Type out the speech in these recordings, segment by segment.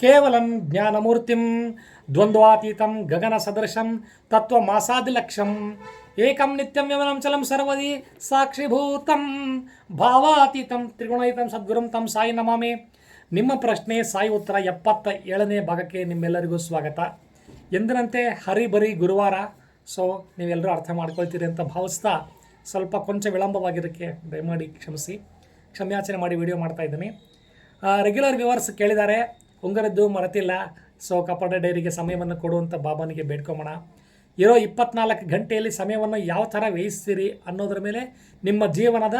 ಕೇವಲಂ ಜ್ಞಾನಮೂರ್ತಿಂ, ದ್ವಂದ್ವಾತೀತಂ ಗಗನ ಸದೃಶಂ, ತತ್ವಮಾಸಾದಿಲಕ್ಷಂ, ಏಕಂ ನಿತ್ಯಂ ಯಮನಂ ಚಲಂ ಸರ್ವದಿ ಸಾಕ್ಷಿಭೂತಂ, ಭಾವಾತೀತಂ ತ್ರಿಗುಣಯಿತಂ ಸದ್ಗುರುಂ ತಂ ಸಾಯಿ ನಮಾಮಿ. ನಿಮ್ಮ ಪ್ರಶ್ನೆ ಸಾಯಿ ಉತ್ತರ ಎಪ್ಪತ್ತ ಏಳನೇ ಭಾಗಕ್ಕೆ ನಿಮ್ಮೆಲ್ಲರಿಗೂ ಸ್ವಾಗತ. ಎಂದಿನಂತೆ ಹರಿಬರಿ ಗುರುವಾರ, ಸೊ ನೀವೆಲ್ಲರೂ ಅರ್ಥ ಮಾಡ್ಕೊಳ್ತೀರಿ ಅಂತ ಭಾವಿಸ್ತಾ ಸ್ವಲ್ಪ ಕೊಂಚ ವಿಳಂಬವಾಗಿರೋಕ್ಕೆ ದಯಮಾಡಿ ಕ್ಷಮಿಸಿ. ಕ್ಷಮ್ಯಾಚನೆ ಮಾಡಿ ವಿಡಿಯೋ ಮಾಡ್ತಾ ಇದ್ದೀನಿ. ರೆಗ್ಯುಲರ್ ವ್ಯೂವರ್ಸ್ ಕೇಳಿದ್ದಾರೆ, ಉಂಗರದ್ದು ಮರೆತಿಲ್ಲ. ಸೊ ಕಪಾಟ ಡೈರಿಗೆ ಸಮಯವನ್ನು ಕೊಡುವಂಥ ಬಾಬಾನಿಗೆ ಬೇಡ್ಕೊಂಬೋಣ. ಇರೋ ಇಪ್ಪತ್ನಾಲ್ಕು ಗಂಟೆಯಲ್ಲಿ ಸಮಯವನ್ನು ಯಾವ ಥರ ವ್ಯಯಿಸ್ತೀರಿ ಅನ್ನೋದ್ರ ಮೇಲೆ ನಿಮ್ಮ ಜೀವನದ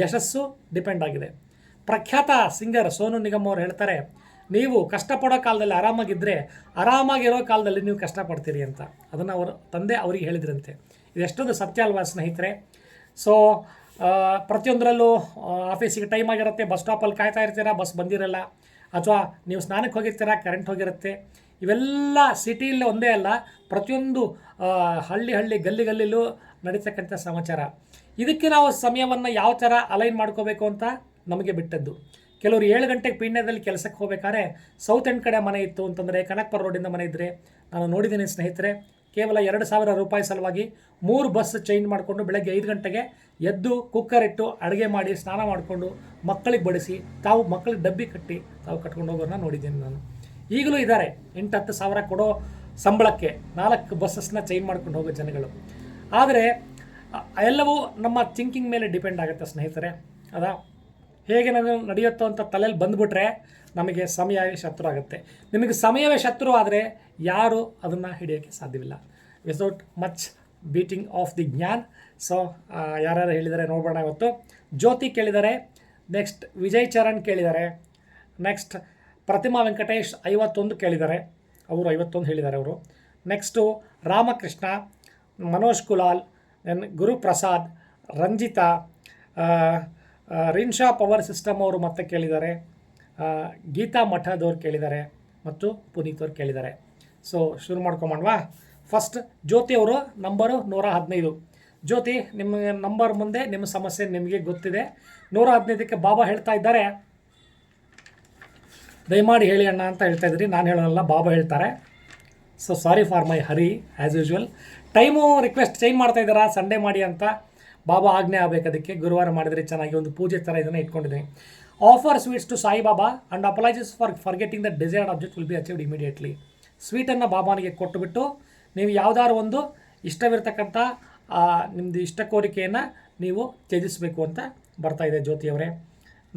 ಯಶಸ್ಸು ಡಿಪೆಂಡ್ ಆಗಿದೆ. ಪ್ರಖ್ಯಾತ ಸಿಂಗರ್ ಸೋನು ನಿಗಮ್ ಅವ್ರು ಹೇಳ್ತಾರೆ, ನೀವು ಕಷ್ಟಪಡೋ ಕಾಲದಲ್ಲಿ ಆರಾಮಾಗಿದ್ದರೆ ಆರಾಮಾಗಿರೋ ಕಾಲದಲ್ಲಿ ನೀವು ಕಷ್ಟಪಡ್ತೀರಿ ಅಂತ. ಅದನ್ನು ಅವರು ತಂದೆ ಅವರಿಗೆ ಹೇಳಿದ್ರಂತೆ. ಇದೆಷ್ಟೊಂದು ಸತ್ಯ ಅಲ್ವಾ ಸ್ನೇಹಿತರೆ? ಸೊ ಪ್ರತಿಯೊಂದರಲ್ಲೂ ಆಫೀಸಿಗೆ ಟೈಮ್ ಆಗಿರುತ್ತೆ ಬಸ್ ಸ್ಟಾಪಲ್ಲಿ ಕಾಯ್ತಾ ಇರ್ತೀರಾ ಬಸ್ ಬಂದಿರಲ್ಲ. ಅಥವಾ ನೀವು ಸ್ನಾನಕ್ಕೆ ಹೋಗಿರ್ತೀರಾ ಕರೆಂಟ್ ಹೋಗಿರುತ್ತೆ. ಇವೆಲ್ಲ ಸಿಟಿಯಲ್ಲಿ ಒಂದೇ ಅಲ್ಲ, ಪ್ರತಿಯೊಂದು ಹಳ್ಳಿ ಹಳ್ಳಿ ಗಲ್ಲಿ ಗಲ್ಲಿಲೂ ನಡೀತಕ್ಕಂಥ ಸಮಾಚಾರ. ಇದಕ್ಕೆ ನಾವು ಸಮಯವನ್ನು ಯಾವ ಥರ ಅಲೈನ್ ಮಾಡ್ಕೋಬೇಕು ಅಂತ ನಮಗೆ ಬಿಟ್ಟದ್ದು. ಕೆಲವರು ಏಳು ಗಂಟೆಗೆ ಪೀಣ್ಯದಲ್ಲಿ ಕೆಲಸಕ್ಕೆ ಹೋಗ್ಬೇಕಾದ್ರೆ ಸೌತ್ ಎಂಡ್ ಕಡೆ ಮನೆ ಇತ್ತು ಅಂತಂದರೆ, ಕನಕ್ಪುರ ರೋಡಿಂದ ಮನೆ ಇದ್ದರೆ ನಾನು ನೋಡಿದ್ದೀನಿ ಸ್ನೇಹಿತರೆ ಕೇವಲ ಎರಡು ಸಾವಿರ ರೂಪಾಯಿ ಸಲುವಾಗಿ ಮೂರು ಬಸ್ ಚೇಂಜ್ ಮಾಡಿಕೊಂಡು ಬೆಳಗ್ಗೆ ಐದು ಗಂಟೆಗೆ ಎದ್ದು ಕುಕ್ಕರ್ ಇಟ್ಟು ಅಡುಗೆ ಮಾಡಿ, ಸ್ನಾನ ಮಾಡಿಕೊಂಡು ಮಕ್ಕಳಿಗೆ ಬಡಿಸಿ, ತಾವು ಮಕ್ಕಳಿಗೆ ಡಬ್ಬಿ ಕಟ್ಟಿ ತಾವು ಕಟ್ಕೊಂಡು ಹೋಗೋರನ್ನ ನೋಡಿದ್ದೀನಿ ನಾನು. ಈಗಲೂ ಇದ್ದಾರೆ. ಎಂಟು ಹತ್ತು ಸಾವಿರ ಕೊಡೋ ಸಂಬಳಕ್ಕೆ ನಾಲ್ಕು ಬಸ್ಸಸ್ನ ಚೇಂಜ್ ಮಾಡ್ಕೊಂಡು ಹೋಗೋ ಜನಗಳು. ಆದರೆ ಎಲ್ಲವೂ ನಮ್ಮ ಥಿಂಕಿಂಗ್ ಮೇಲೆ ಡಿಪೆಂಡ್ ಆಗುತ್ತೆ ಸ್ನೇಹಿತರೆ. ಅದಾ? ಹೇಗೆ ನಾನು ನಡೆಯುತ್ತೋ ಅಂತ ತಲೆಯಲ್ಲಿ ಬಂದುಬಿಟ್ರೆ ನಮಗೆ ಸಮಯವೇ ಶತ್ರು ಆಗುತ್ತೆ. ನಿಮಗೆ ಸಮಯವೇ ಶತ್ರು ಆದರೆ ಯಾರು ಅದನ್ನು ಹಿಡಿಯೋಕ್ಕೆ ಸಾಧ್ಯವಿಲ್ಲ. Without much beating of the Gyan. So ಯಾರ್ಯಾರು ಹೇಳಿದ್ದಾರೆ ನೋಡೋಣ ಇವತ್ತು. ಜ್ಯೋತಿ ಕೇಳಿದ್ದಾರೆ. ನೆಕ್ಸ್ಟ್ ವಿಜಯ್ ಚರಣ್ ಕೇಳಿದ್ದಾರೆ. ನೆಕ್ಸ್ಟ್ ಪ್ರತಿಮಾ ವೆಂಕಟೇಶ್ ಐವತ್ತೊಂದು ಕೇಳಿದ್ದಾರೆ. ಅವರು ಐವತ್ತೊಂದು ಹೇಳಿದ್ದಾರೆ ಅವರು. Next Ramakrishna, Manoj Kulal then Guruprasad, Ranjitha Rinsha power system ಅವರು ಮತ್ತೆ ಕೇಳಿದ್ದಾರೆ. ಗೀತಾ ಮಠದವ್ರು ಕೇಳಿದ್ದಾರೆ ಮತ್ತು ಪುನೀತ್ ಅವ್ರು ಕೇಳಿದ್ದಾರೆ. ಸೊ ಶುರು ಮಾಡ್ಕೊಂಬಣ್ವಾ. ಫಸ್ಟ್ ಜ್ಯೋತಿ ಅವರು ನಂಬರು ನೂರ ಹದಿನೈದು. ಜ್ಯೋತಿ ನಿಮ್ಮ ನಂಬರ್ ಮುಂದೆ ನಿಮ್ಮ ಸಮಸ್ಯೆ ನಿಮಗೆ ಗೊತ್ತಿದೆ. ನೂರ ಹದಿನೈದಕ್ಕೆ ಬಾಬಾ ಹೇಳ್ತಾ ಇದ್ದಾರೆ. ದಯಮಾಡಿ ಹೇಳಿ ಅಣ್ಣ ಅಂತ ಹೇಳ್ತಾ ಇದ್ರಿ. ನಾನು ಹೇಳೋಲ್ಲ ಬಾಬಾ ಹೇಳ್ತಾರೆ. So sorry for my Hari as usual time request change ಮಾಡ್ತಾ ಇದ್ದಾರಾ? ಸಂಡೇ ಮಾಡಿ ಅಂತ. ಬಾಬಾ ಆಜ್ಞೆ ಆಗಬೇಕು ಅದಕ್ಕೆ. ಗುರುವಾರ ಮಾಡಿದರೆ ಚೆನ್ನಾಗಿ ಒಂದು ಪೂಜೆ ಥರ ಇದನ್ನು ಇಟ್ಕೊಂಡಿದ್ದೀನಿ. Offer sweets to Sai Baba and apologises for forgetting the desired object will be achieved immediately ಸ್ವೀಟನ್ನು ಬಾಬಾನಿಗೆ ಕೊಟ್ಟುಬಿಟ್ಟು ನೀವು ಯಾವುದಾದ್ರು ಒಂದು ಇಷ್ಟವಿರ್ತಕ್ಕಂಥ ನಿಮ್ಮದು ಇಷ್ಟ ಕೋರಿಕೆಯನ್ನು ನೀವು ತ್ಯಜಿಸಬೇಕು ಅಂತ ಬರ್ತಾ ಇದೆ ಜ್ಯೋತಿಯವರೇ.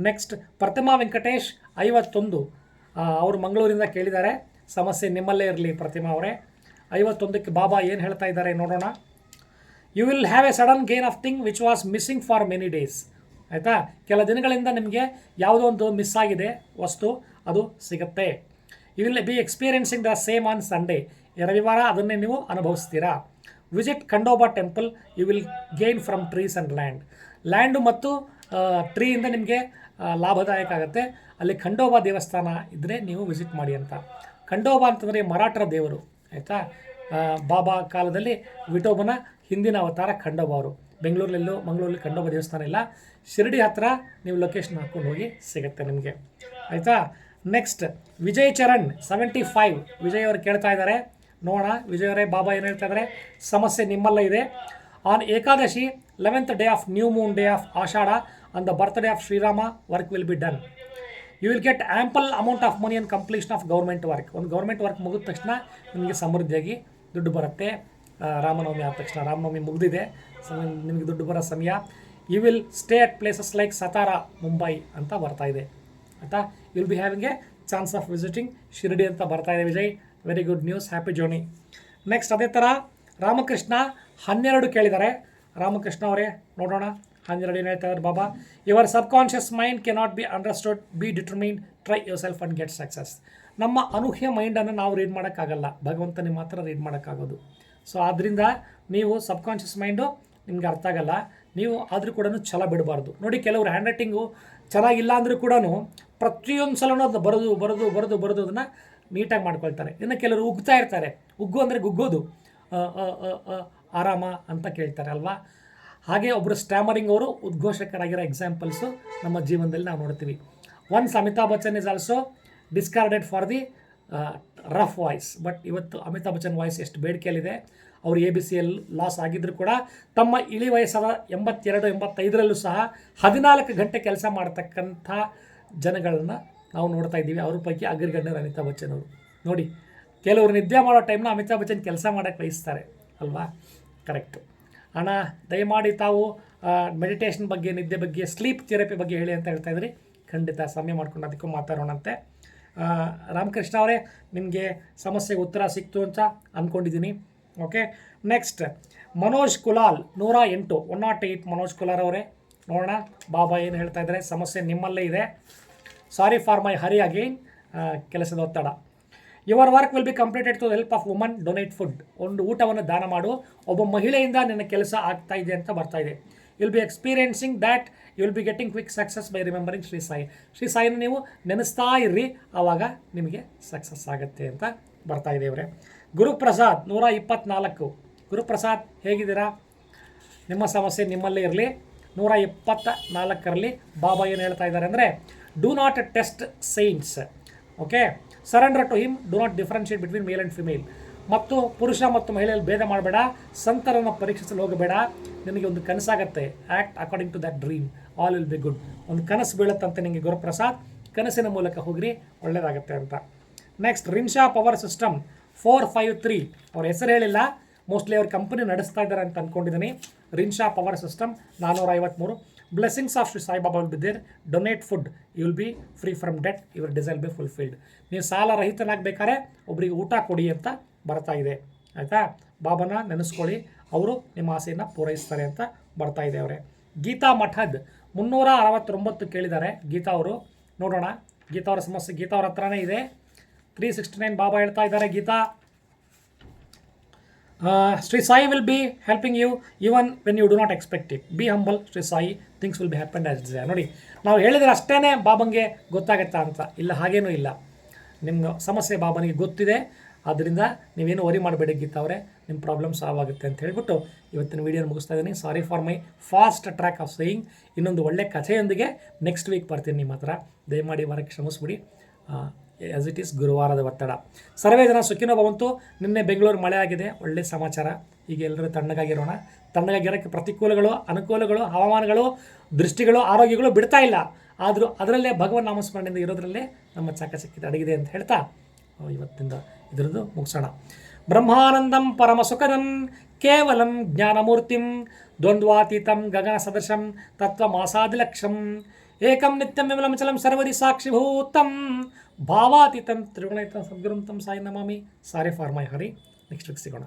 ನೆಕ್ಸ್ಟ್ ಪ್ರತಿಮಾ ವೆಂಕಟೇಶ್ ಐವತ್ತೊಂದು. ಅವರು ಮಂಗಳೂರಿಂದ ಕೇಳಿದ್ದಾರೆ. ಸಮಸ್ಯೆ ನಿಮ್ಮಲ್ಲೇ ಇರಲಿ ಪ್ರತಿಮಾ ಅವರೇ. ಐವತ್ತೊಂದಕ್ಕೆ ಬಾಬಾ ಏನು ಹೇಳ್ತಾ ಇದ್ದಾರೆ ನೋಡೋಣ. You will have a sudden gain of thing which was missing for many days ಆಯಿತಾ? ಕೆಲ ದಿನಗಳಿಂದ ನಿಮಗೆ ಯಾವುದೋ ಒಂದು ಮಿಸ್ ಆಗಿದೆ ವಸ್ತು, ಅದು ಸಿಗುತ್ತೆ. You will be experiencing the same on Sunday ರವಿವಾರ ಅದನ್ನೇ ನೀವು ಅನುಭವಿಸ್ತೀರಾ? Visit Khandoba temple you will gain from trees and land land ಮತ್ತು ಟ್ರೀಯಿಂದ ನಿಮಗೆ ಲಾಭದಾಯಕ ಆಗುತ್ತೆ. ಅಲ್ಲಿ ಖಂಡೋಬಾ ದೇವಸ್ಥಾನ ಇದ್ದರೆ ನೀವು ವಿಸಿಟ್ ಮಾಡಿ ಅಂತ. ಖಂಡೋಬಾ ಅಂತಂದರೆ ಮರಾಠರ ದೇವರು, ಆಯಿತಾ? ಬಾಬಾ ಕಾಲದಲ್ಲಿ ವಿಠೋಬನ ಹಿಂದಿನ ಅವತಾರ ಖಂಡೋಬ ಅವರು ಬೆಂಗಳೂರಲ್ಲೂ ಮಂಗಳೂರಲ್ಲಿ ಖಂಡೋಬ ದೇವಸ್ಥಾನ ಇಲ್ಲ. ಶಿರಡಿ ಹತ್ರ ನೀವು ಲೊಕೇಶನ್ ಹಾಕ್ಕೊಂಡು ಹೋಗಿ ಸಿಗುತ್ತೆ ನಿಮಗೆ. ಆಯಿತಾ? Next Vijay Charan seventy five Vijay ಅವರು ಕೇಳ್ತಾ ಇದ್ದಾರೆ. ನೋಡೋಣ, ವಿಜಯ್ ಬಾಬಾ ಏನು ಹೇಳ್ತಾ ಇದ್ದಾರೆ? ಸಮಸ್ಯೆ ನಿಮ್ಮಲ್ಲ ಇದೆ. On Ekadashi eleventh day of new moon day of Ashadha on the birthday of Shrirama work will be done you will get ample amount of money on completion of government work ಒಂದು government work ಮುಗಿದ ತಕ್ಷಣ ನಿಮಗೆ ಸಮೃದ್ಧಿಯಾಗಿ ದುಡ್ಡು ಬರುತ್ತೆ. ರಾಮನವಮಿ ಆದ ತಕ್ಷಣ ರಾಮನವಮಿ ಮುಗಿದಿದೆ. ನಿಮಗೆ ದುಡ್ಡು ಬರೋ ಸಮಯ. You will stay at places like Satara Mumbai ಅಂತ ಬರ್ತಾ ಇದೆ. ಆಯಿತಾ? Will be having a chance of visiting Shirdi ಅಂತ ಬರ್ತಾ ಇದೆ Vijay. Very good news happy journey next ಅದೇ ಥರ ರಾಮಕೃಷ್ಣ ಹನ್ನೆರಡು ಕೇಳಿದ್ದಾರೆ. ರಾಮಕೃಷ್ಣ ಅವರೇ, ನೋಡೋಣ. ಹನ್ನೆರಡು ಏನು ಹೇಳ್ತಾ ಇದ್ದಾರೆ Baba? Your subconscious mind cannot be understood be determine try yourself and get success ನಮ್ಮ ಅನೂಹ್ಯ ಮೈಂಡನ್ನು ನಾವು ರೀಡ್ ಮಾಡೋಕ್ಕಾಗಲ್ಲ. ಭಗವಂತನಿಗೆ ಮಾತ್ರ ರೀಡ್ ಮಾಡೋಕ್ಕಾಗೋದು. ಸೊ ಆದ್ದರಿಂದ ನೀವು ಸಬ್ಕಾನ್ಷಿಯಸ್ ಮೈಂಡು ನಿಮ್ಗೆ ಅರ್ಥ ಆಗಲ್ಲ. ನೀವು ಆದರೂ ಕೂಡ ಛಲ ಬಿಡಬಾರ್ದು. ನೋಡಿ, ಕೆಲವರು ಹ್ಯಾಂಡ್ ರೈಟಿಂಗು ಚೆನ್ನಾಗಿಲ್ಲ ಅಂದರೂ ಕೂಡ ಪ್ರತಿಯೊಂದು ಸಲನೂ ಅದನ್ನ ಬರೆದು ಬರೆದು ಬರೆದು ಬರೆದು ಅದನ್ನು ನೀಟಾಗಿ ಮಾಡ್ಕೊಳ್ತಾರೆ. ಇನ್ನು ಕೆಲವರು ಉಗ್ತಾ ಇರ್ತಾರೆ. ಉಗ್ಗು ಅಂದರೆ ಗುಗ್ಗೋದು. ಆರಾಮ ಅಂತ ಕೇಳ್ತಾರೆ ಅಲ್ವಾ? ಹಾಗೆ ಒಬ್ಬರು ಸ್ಟ್ಯಾಮರಿಂಗ್ ಅವರು ಉದ್ಘೋಷಕರಾಗಿರೋ ಎಕ್ಸಾಂಪಲ್ಸು ನಮ್ಮ ಜೀವನದಲ್ಲಿ ನಾವು ನೋಡ್ತೀವಿ. Once Amitabh Bachchan is also discarded for the rough voice but ಇವತ್ತು ಅಮಿತಾಬ್ ಬಚ್ಚನ್ ವಾಯ್ಸ್ ಎಷ್ಟು ಬೇಡಿಕೆಯಲ್ಲಿದೆ. ಅವರು A B C L loss ಆಗಿದ್ದರೂ ಕೂಡ ತಮ್ಮ ಇಳಿ ವಯಸ್ಸಾದ ಎಂಬತ್ತೆರಡು, ಎಂಬತ್ತೈದರಲ್ಲೂ ಸಹ ಹದಿನಾಲ್ಕು ಗಂಟೆ ಕೆಲಸ ಮಾಡತಕ್ಕಂಥ ಜನಗಳನ್ನು ನಾವು ನೋಡ್ತಾ ಇದ್ದೀವಿ. ಅವ್ರ ಪೈಕಿ ಅಗ್ರಗಣ್ಯರು ಅಮಿತಾಬ್ ಬಚ್ಚನ್ ಅವರು. ನೋಡಿ, ಕೆಲವರು ನಿದ್ದೆ ಮಾಡೋ ಟೈಮ್ನ ಅಮಿತಾಬ್ ಬಚ್ಚನ್ ಕೆಲಸ ಮಾಡೋಕ್ಕೆ ಬಯಸ್ತಾರೆ. ಅಲ್ವಾ? ಕರೆಕ್ಟು ಅಣ್ಣ, ದಯಮಾಡಿ ತಾವು ಮೆಡಿಟೇಷನ್ ಬಗ್ಗೆ, ನಿದ್ದೆ ಬಗ್ಗೆ ಸ್ಲೀಪ್ ಥೆರಪಿ ಬಗ್ಗೆ ಹೇಳಿ ಅಂತ ಹೇಳ್ತಾ ಇದ್ರಿ. ಖಂಡಿತ ಸಮಯ ಮಾಡ್ಕೊಂಡು ಅದಕ್ಕೂ ಮಾತಾಡೋಣಂತೆ. ರಾಮಕೃಷ್ಣ ಅವರೇ ನಿಮಗೆ ಸಮಸ್ಯೆಗೆ ಉತ್ತರ ಸಿಕ್ತು ಅಂತ ಅಂದ್ಕೊಂಡಿದ್ದೀನಿ ಓಕೆ ನೆಕ್ಸ್ಟ್ ಮನೋಜ್ ಕುಲಾಲ್ ನೂರ ಎಂಟು, one not eight Manoj Kulal ಅವರೇ. ನೋಡೋಣ, ಬಾಬಾ ಏನು ಹೇಳ್ತಾ ಇದ್ದಾರೆ? ಸಮಸ್ಯೆ ನಿಮ್ಮಲ್ಲೇ ಇದೆ. ಸಾರಿ ಫಾರ್ ಮೈ ಹರಿ ಅಗೇನ್ ಕೆಲಸದ ಒತ್ತಡ. Your work will be completed to help of woman donate food ಒಂದು ಊಟವನ್ನು ದಾನ ಮಾಡು. ಒಬ್ಬ ಮಹಿಳೆಯಿಂದ ನಿನ್ನ ಕೆಲಸ ಆಗ್ತಾ ಇದೆ ಅಂತ ಬರ್ತಾ ಇದೆ. Will be experiencing that you will be getting quick success by remembering Shri Sai Shri ಸಾಯಿನ ನೀವು ನೆನೆಸ್ತಾ ಇರ್ರಿ ಆವಾಗ ನಿಮಗೆ ಸಕ್ಸಸ್ ಆಗುತ್ತೆ ಅಂತ ಬರ್ತಾ ಇದೆ ಇವರೇ. ಗುರುಪ್ರಸಾದ್ ನೂರ ಇಪ್ಪತ್ನಾಲ್ಕು. ಗುರುಪ್ರಸಾದ್ ಹೇಗಿದ್ದೀರಾ? ನಿಮ್ಮ ಸಮಸ್ಯೆ ನಿಮ್ಮಲ್ಲೇ ಇರಲಿ. ನೂರ ಇಪ್ಪತ್ತ ನಾಲ್ಕರಲ್ಲಿ ಬಾಬಾ ಏನು ಹೇಳ್ತಾ ಇದ್ದಾರೆ ಅಂದರೆ do not test signs okay surrender to him do not differentiate between male and female ಮತ್ತು ಪುರುಷ ಮತ್ತು ಮಹಿಳೆಯಲ್ಲಿ ಭೇದ ಮಾಡಬೇಡ, ಸಂತರನ್ನು ಪರೀಕ್ಷಿಸಲು ಹೋಗಬೇಡ. ನಿನಗೆ ಒಂದು ಕನಸಾಗತ್ತೆ. Act according to that dream all will be good ಒಂದು ಕನಸು ಬೀಳುತ್ತಂತೆ ನಿಮಗೆ ಗುರುಪ್ರಸಾದ್. ಕನಸಿನ ಮೂಲಕ ಹೋಗ್ರಿ ಒಳ್ಳೆಯದಾಗತ್ತೆ ಅಂತ. Next Rinsha power system four five three ಅವ್ರ ಹೆಸರು ಹೇಳಿಲ್ಲ. ಮೋಸ್ಟ್ಲಿ ಅವ್ರ ಕಂಪನಿ ನಡೆಸ್ತಾ ಇದ್ದಾರೆ ಅಂತ ಅಂದ್ಕೊಂಡಿದ್ದೀನಿ ರಿನ್ಶಾ ಪವರ್ ಸಿಸ್ಟಮ್ ನಾನ್ನೂರ ಐವತ್ತ್ಮೂರು blessings of Shri Saibaba will donate food you will be free from debt your desire be fulfilled ನೀವು ಸಾಲ ರಹಿತನಾಗಬೇಕಾದ್ರೆ ಒಬ್ಬರಿಗೆ ಊಟ ಕೊಡಿ ಅಂತ ಬರ್ತಾ ಇದೆ ಆಯಿತಾ? ಬಾಬನ ನೆನೆಸ್ಕೊಳ್ಳಿ. ಅವರು ನಿಮ್ಮ ಆಸೆಯನ್ನು ಪೂರೈಸ್ತಾರೆ ಅಂತ ಬರ್ತಾ ಇದೆ ಅವರೇ. ಗೀತಾ ಮಠದ್ ಮುನ್ನೂರ ಅರವತ್ತೊಂಬತ್ತು ಕೇಳಿದ್ದಾರೆ. ಗೀತಾ ಅವರು, ನೋಡೋಣ. ಗೀತಾ ಅವರ ಸಮಸ್ಯೆ, ಗೀತಾ ಅವ್ರ ಹತ್ರನೇ ಇದೆ. ತ್ರೀ ಸಿಕ್ಸ್ಟಿ ನೈನ್ ಬಾಬಾ ಹೇಳ್ತಾ ಇದ್ದಾರೆ Geetha. Shri Sai will be helping you even when you do not expect it be humble Shri Sai. Things will be happen as ನೋಡಿ, ನಾವು ಹೇಳಿದ್ರೆ ಅಷ್ಟೇ ಬಾಬಂಗೆ ಗೊತ್ತಾಗತ್ತಾ ಅಂತ. ಇಲ್ಲ, ಹಾಗೇನೂ ಇಲ್ಲ. ನಿಮ್ಮ ಸಮಸ್ಯೆ ಬಾಬನಿಗೆ ಗೊತ್ತಿದೆ. ಆದ್ದರಿಂದ ನೀವೇನು ವರಿ ಮಾಡಬೇಡಿ ಗೀತಾ ಅವರೇ ನಿಮ್ಮ ಪ್ರಾಬ್ಲಮ್ ಸಾಲ್ವ್ ಆಗುತ್ತೆ ಅಂತ ಹೇಳ್ಬಿಟ್ಟು ಇವತ್ತಿನ ವೀಡಿಯೋನ ಮುಗಿಸ್ತಾ ಇದ್ದೀನಿ. Sorry for my fast track of saying ಇನ್ನೊಂದು ಒಳ್ಳೆ ಕಥೆಯೊಂದಿಗೆ ನೆಕ್ಸ್ಟ್ ವೀಕ್ ಬರ್ತೀನಿ ನಿಮ್ಮ ಹತ್ರ. ದಯಮಾಡಿ ವಾರಕ್ಕೆ ಕ್ಷಮಿಸ್ಬಿಡಿ ಆಸ್ ಇಟ್ ಈಸ್ ಗುರುವಾರದ ಒತ್ತಡ. ಸರ್ವೇ ಜನ ಸುಖಿನೋ ಬಂತು ನಿನ್ನೆ ಬೆಂಗಳೂರು ಮಳೆ ಆಗಿದೆ. ಒಳ್ಳೆ ಸಮಾಚಾರ. ಈಗ ಎಲ್ಲರೂ ತಣ್ಣಗಾಗಿರೋಣ. ತಣ್ಣಗಾಗಿರೋಕ್ಕೆ ಪ್ರತಿಕೂಲಗಳು, ಅನುಕೂಲಗಳು, ಹವಾಮಾನಗಳು, ದೃಷ್ಟಿಗಳು, ಆರೋಗ್ಯಗಳು ಬಿಡ್ತಾ ಇಲ್ಲ. ಆದರೂ ಅದರಲ್ಲೇ ಭಗವನ್ ನಾಮಸ್ಮರಣೆಯಿಂದ ಇರೋದ್ರಲ್ಲೇ ನಮ್ಮ ಚಾಕಚಕ್ಯತೆ ಅಡಗಿದೆ ಅಂತ ಹೇಳ್ತಾ ಇವತ್ತಿಂದ ಇದರದ್ದು ಮುಗಿಸೋಣ. ಬ್ರಹ್ಮಾನಂದಂ ಪರಮಸುಕರಂ ಕೇವಲಂ ಜ್ಞಾನಮೂರ್ತಿಂ ದ್ವಂದ್ವಾತೀತಂ ಗಗನ ಸದೃಶಂ ತತ್ವಮಾಸಾದಿಲಕ್ಷಂ ಏಕಂ ನಿತ್ಯಂ ವಿಮಲಂ ಚಲಂ ಸರ್ವದಿ ಸಾಕ್ಷಿಭೂತಂ ಭಾವಾತೀತಂ ತ್ರಿಗುಣಯುತಂ ಸದ್ಗುರುಂ ತಂ ಸಾಯಿ ನಮಾಮಿ. Sorry for my hurry next ಸಿಗೋಣ.